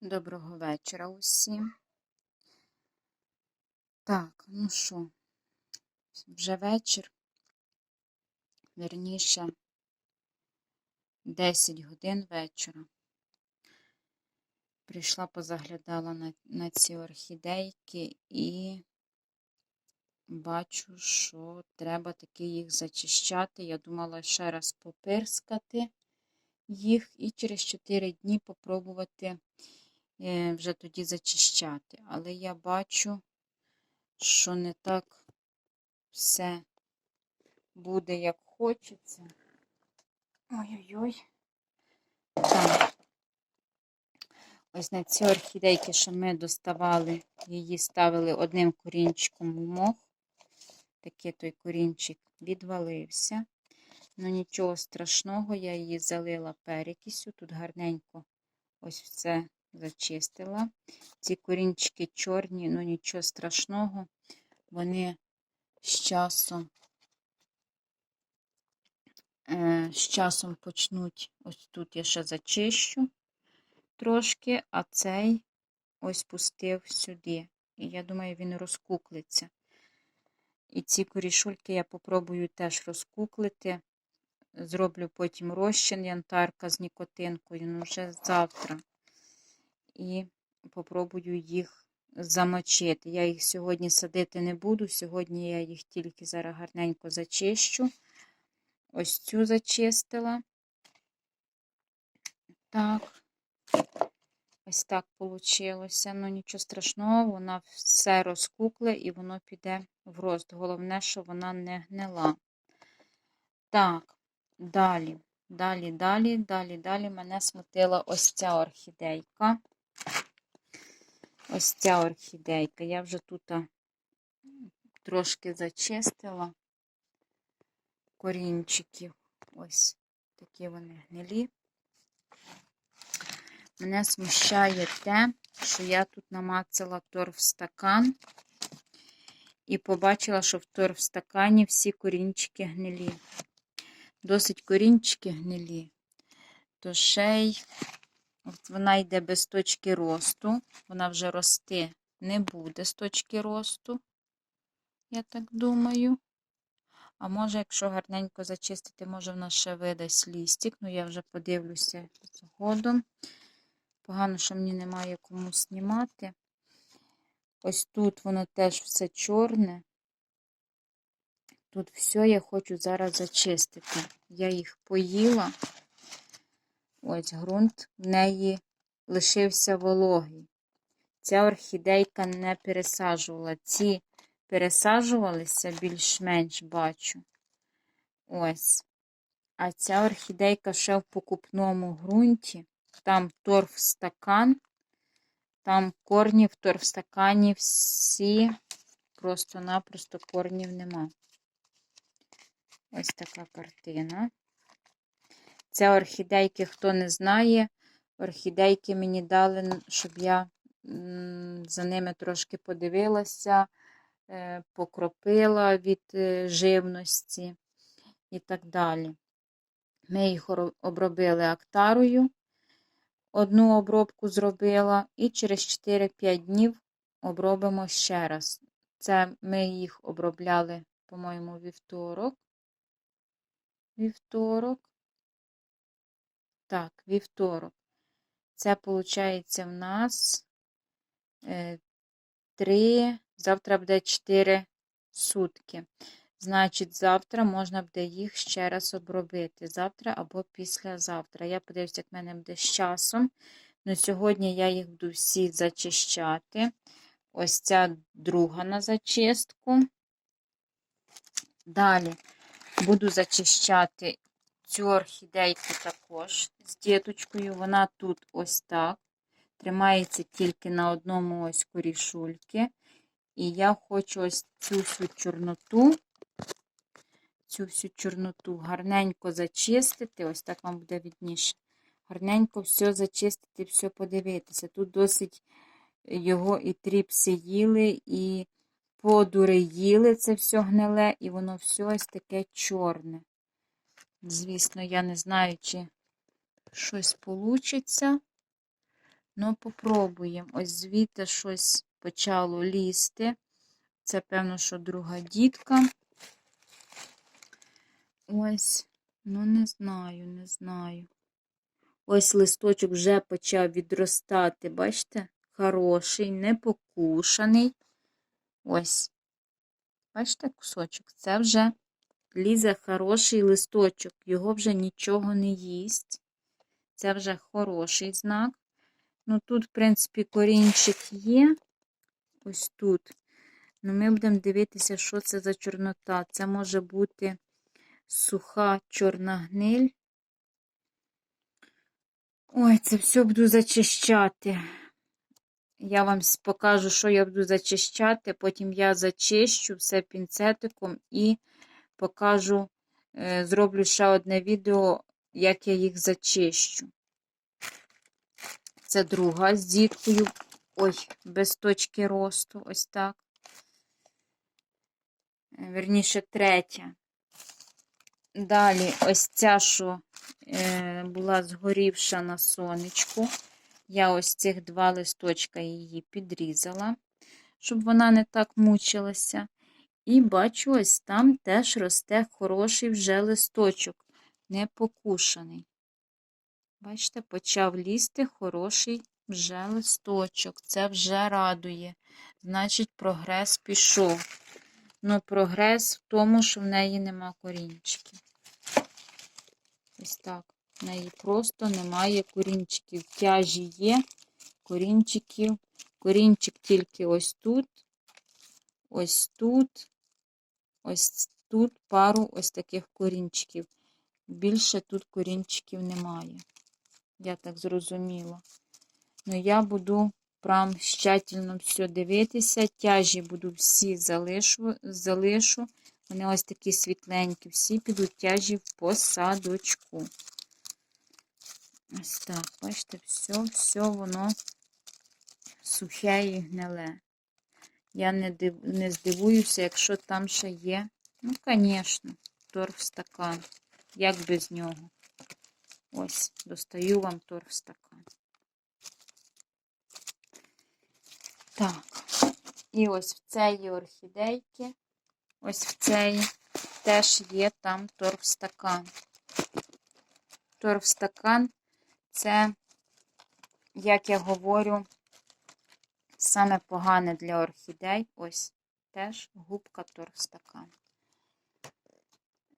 Доброго вечора усім. Так, ну що, вже вечір, верніше 10 годин вечора. Прийшла, позаглядала на, на ці орхідейки і бачу, що треба таки їх зачищати. Я думала ще раз попирскати їх і через 4 дні попробувати вже тоді зачищати. Але я бачу, що не так все буде, як хочеться. Ой-ой-ой. Так. Ось на ці орхідейки, що ми доставали, її ставили одним корінчиком у мох. Такий той корінчик відвалився. Ну нічого страшного, я її залила перекисю. Тут гарненько ось все зачистила. Ці корінчики чорні, ну нічого страшного. Вони з часом е, з часом почнуть, ось тут я ще зачищу трошки, а цей ось пустив сюди. І я думаю, він розкуклиться. І ці корішульки я попробую теж розкуклити. Зроблю потім розчин янтарка з нікотинкою, ну вже завтра. І попробую їх замочити. Я їх сьогодні садити не буду. Сьогодні я їх тільки зараз гарненько зачищу. Ось цю зачистила. Так. Ось так вийшло. Ну, нічого страшного, вона все розкукле і воно піде в рост. Головне, що вона не гнила. Так, далі, далі, далі, далі, далі мене смутила ось ця орхідейка. Ось ця орхідейка. Я вже тут трошки зачистила корінчиків. Ось такі вони гнилі. Мене смущає те, що я тут намацала торфстакан і побачила, що в торфстакані всі корінчики гнилі. Досить корінчики гнилі. То ще й от вона йде без точки росту. Вона вже рости не буде з точки росту, я так думаю. А може, якщо гарненько зачистити, може вона ще видасть лістик. Ну, я вже подивлюся згодом. Погано, що мені немає кому знімати. Ось тут воно теж все чорне. Тут все я хочу зараз зачистити. Я їх поїла. Ось ґрунт в неї лишився вологий. Ця орхідейка не пересаджувала. Ці пересаджувалися більш-менш бачу. Ось. А ця орхідейка ще в покупному ґрунті. Там торфстакан, там корні в торфстакані всі, просто-напросто корнів нема. Ось така картина. Це орхідейки, хто не знає, орхідейки мені дали, щоб я за ними трошки подивилася, е, покропила від е, живності і так далі. Ми їх обробили актарою одну обробку зробила, і через 4-5 днів обробимо ще раз. Це ми їх обробляли, по-моєму, вівторок. Вівторок. Так, вівторок. Це, виходить, в нас 3, е, завтра буде 4 сутки. Значить, завтра можна буде їх ще раз обробити. Завтра або післязавтра. Я подивлюся, як в мене буде з часом. Ну, Сьогодні я їх буду всі зачищати. Ось ця друга на зачистку. Далі буду зачищати цю орхідейку також з діточкою. Вона тут ось так. Тримається тільки на одному ось корішульки. І я хочу ось цю всю чорноту цю всю чорноту гарненько зачистити, ось так вам буде відніше. Гарненько все зачистити, все подивитися. Тут досить його і тріпси їли, і подури їли це все гниле, і воно все ось таке чорне. Звісно, я не знаю, чи щось вийде. Ну, попробуємо. Ось звідти щось почало лізти. Це, певно, що друга дітка. Ось, ну, не знаю, не знаю. Ось листочок вже почав відростати, бачите? Хороший, не покушаний. Ось. Бачите, кусочок? Це вже лізе хороший листочок. Його вже нічого не їсть. Це вже хороший знак. Ну, тут, в принципі, корінчик є. Ось тут. Ну, ми будемо дивитися, що це за чорнота. Це може бути суха чорна гниль. Ой, це все буду зачищати. Я вам покажу, що я буду зачищати. Потім я зачищу все пінцетиком і покажу, е, зроблю ще одне відео, як я їх зачищу. Це друга з діткою. Ой, без точки росту. Ось так. Е, Вірніше, третя. Далі, ось ця, що е, була згорівша на сонечку. Я ось цих два листочка її підрізала, щоб вона не так мучилася. І бачу, ось там теж росте хороший вже листочок, не. Бачите, почав лізти хороший вже листочок. Це вже радує. Значить, прогрес пішов. Ну, прогрес в тому, що в неї нема корінчиків. Ось так. В неї просто немає корінчиків. Тяжі є, корінчиків. Корінчик тільки ось тут, ось тут, ось тут пару ось таких корінчиків. Більше тут корінчиків немає. Я так зрозуміла. Ну, я буду прям тщательно все дивитися. Тяжі буду всі залишу, залишу. Вони ось такі світленькі, всі підуть тяжі в посадочку. Ось так, бачите, все, все воно сухе і гниле. Я не, див, не здивуюся, якщо там ще є. Ну, звісно, торф-стакан. Як без нього? Ось, достаю вам торф-стакан. Так, і ось в цієї орхідейки, ось в цій теж є там торф-стакан. Торф-стакан це, як я говорю, саме погане для орхідей. Ось теж губка торф-стакан.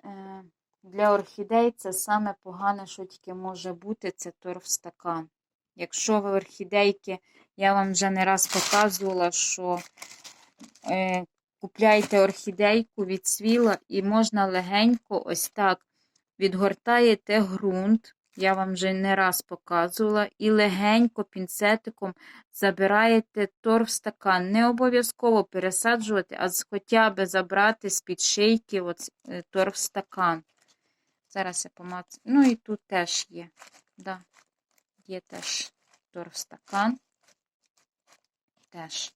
Е, Для орхідей це саме погане, що тільки може бути, це торф-стакан. Якщо ви орхідейки, я вам вже не раз показувала, що е, купляєте орхідейку від свіла і можна легенько ось так відгортаєте ґрунт. Я вам вже не раз показувала, і легенько пінцетиком забираєте торф-стакан. Не обов'язково пересаджувати, а хоча б забрати з-під шийки от, е, торф-стакан. Зараз я помацаю. Ну і тут теж є. Да. Є теж торф-стакан. Теж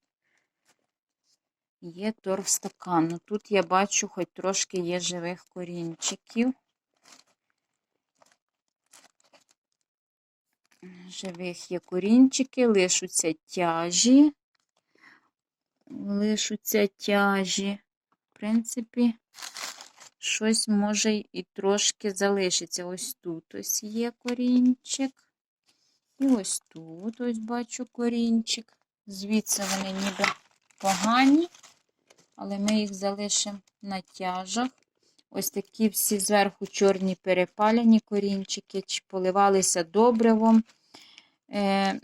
є торф-стакан. Ну, тут я бачу, хоч трошки є живих корінчиків. Живих є корінчики, лишуться тяжі. Лишуться тяжі. В принципі, щось може і трошки залишиться. Ось тут ось є корінчик. І ось тут ось бачу корінчик. Звідси вони ніби погані, але ми їх залишимо на тяжах. Ось такі всі зверху чорні перепалені корінчики, чи поливалися добривом, е,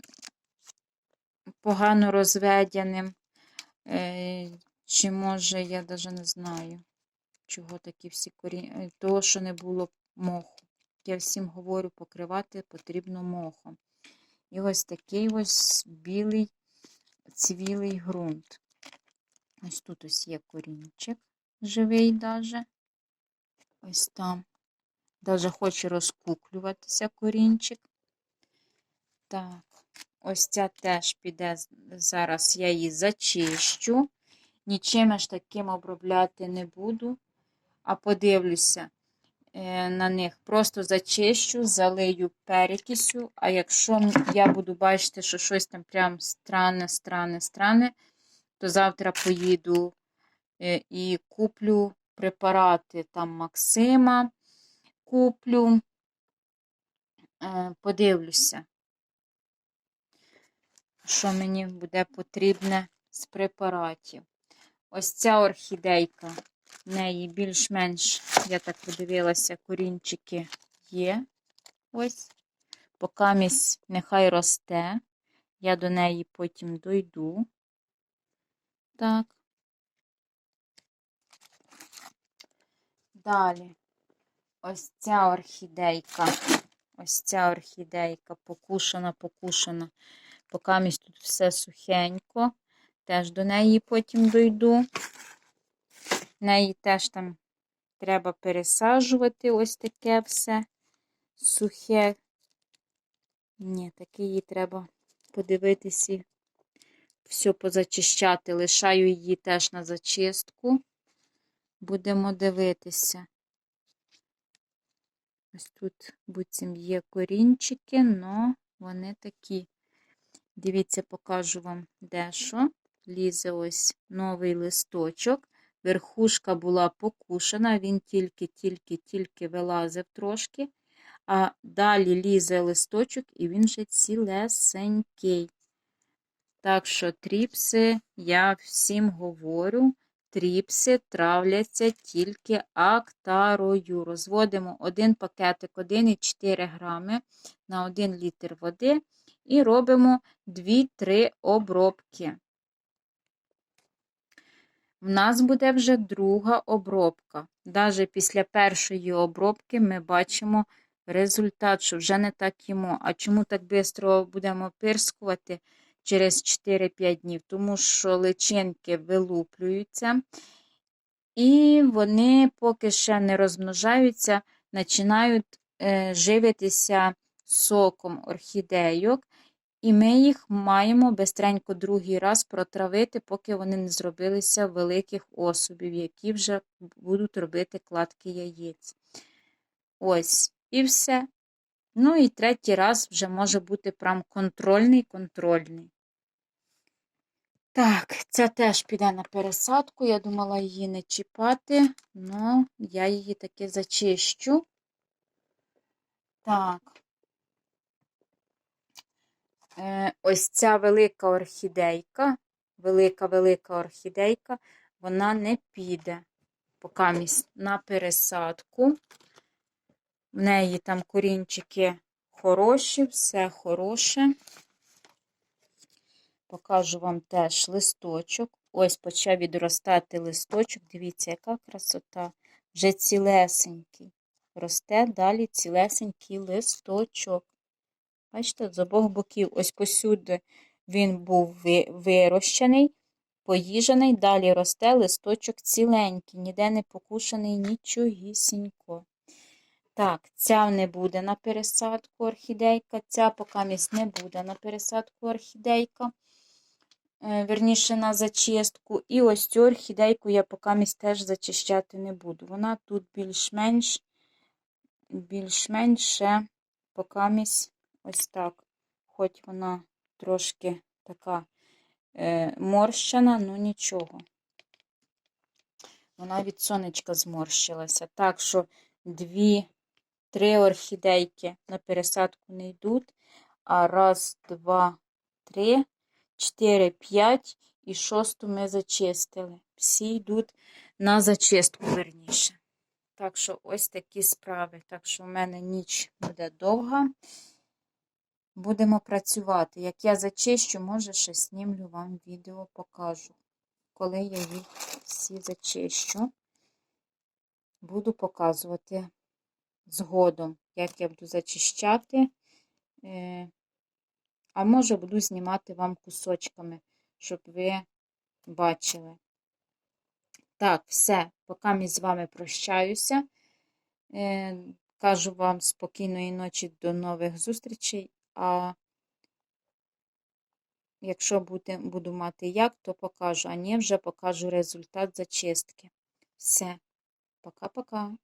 погано розведеним. Е, чи може, я навіть не знаю, чого такі всі корінчики, того, що не було моху. Я всім говорю, покривати потрібно мохом. І ось такий ось білий цвілий ґрунт. Ось тут ось є корінчик живий даже. Ось там. Даже хоче розкуклюватися корінчик. Так, ось ця теж піде. Зараз я її зачищу. Нічим аж таким обробляти не буду, а подивлюся. е, на них просто зачищу, залию перекисю. А якщо я буду бачити, що щось там прям странне, странне, странне, то завтра поїду е, і куплю препарати там Максима. Куплю, Е, подивлюся, що мені буде потрібне з препаратів. Ось ця орхідейка, в неї більш-менш, я так подивилася, корінчики є. Ось. Покамість нехай росте. Я до неї потім дойду. Так. Далі. Ось ця орхідейка. Ось ця орхідейка покушана, покушана. Покамість тут все сухенько. Теж до неї потім дойду. Неї теж там треба пересаджувати ось таке все сухе. Ні, таке її треба подивитися, все позачищати. Лишаю її теж на зачистку. Будемо дивитися. Ось тут буцім є корінчики, але вони такі. Дивіться, покажу вам дещо. Лізе ось новий листочок. Верхушка була покушена, він тільки-тільки-тільки вилазив трошки. А далі лізе листочок, і він вже цілесенький. Так що тріпси, я всім говорю, тріпси травляться тільки актарою. Розводимо один пакетик 1,4 грами на 1 літр води і робимо 2-3 обробки. В нас буде вже друга обробка. Навіть після першої обробки ми бачимо результат, що вже не так їмо. А чому так швидко будемо пирскувати через 4-5 днів? Тому що личинки вилуплюються, і вони поки ще не розмножаються, починають е, живитися соком орхідейок. І ми їх маємо бистренько другий раз протравити, поки вони не зробилися великих особів, які вже будуть робити кладки яєць. Ось, і все. Ну і третій раз вже може бути прям контрольний контрольний. Так, ця теж піде на пересадку. Я думала її не чіпати, але я її таки зачищу. Так. Е, ось ця велика орхідейка, велика-велика орхідейка, вона не піде покамість на пересадку. В неї там корінчики хороші, все хороше. Покажу вам теж листочок. Ось почав відростати листочок. Дивіться, яка красота. Вже цілесенький. Росте далі цілесенький листочок. Бачите, з обох боків, ось посюди він був вирощений, поїжений, далі росте листочок ціленький, ніде не покушений нічогісінько. Так, ця не буде на пересадку орхідейка, ця покамість не буде на пересадку орхідейка, е, верніше на зачистку. І ось цю орхідейку я покамість теж зачищати не буду. Вона тут більш-менш, більш-менш покамість ось так. Хоч вона трошки така е, морщена, ну нічого. Вона від сонечка зморщилася. Так що дві, три орхідейки на пересадку не йдуть. А раз, два, три, чотири, п'ять і шосту ми зачистили. Всі йдуть на зачистку верніше. Так що ось такі справи. Так що в мене ніч буде довга. Будемо працювати. Як я зачищу, може, ще знімлю вам відео, покажу. Коли я їх всі зачищу, буду показувати згодом, як я буду зачищати. Е, а може, буду знімати вам кусочками, щоб ви бачили. Так, все, поки ми з вами прощаюся. Е, кажу вам спокійної ночі, до нових зустрічей. А якщо буде, буду мати як, то покажу. А ні, вже покажу результат зачистки. Все. Пока-пока.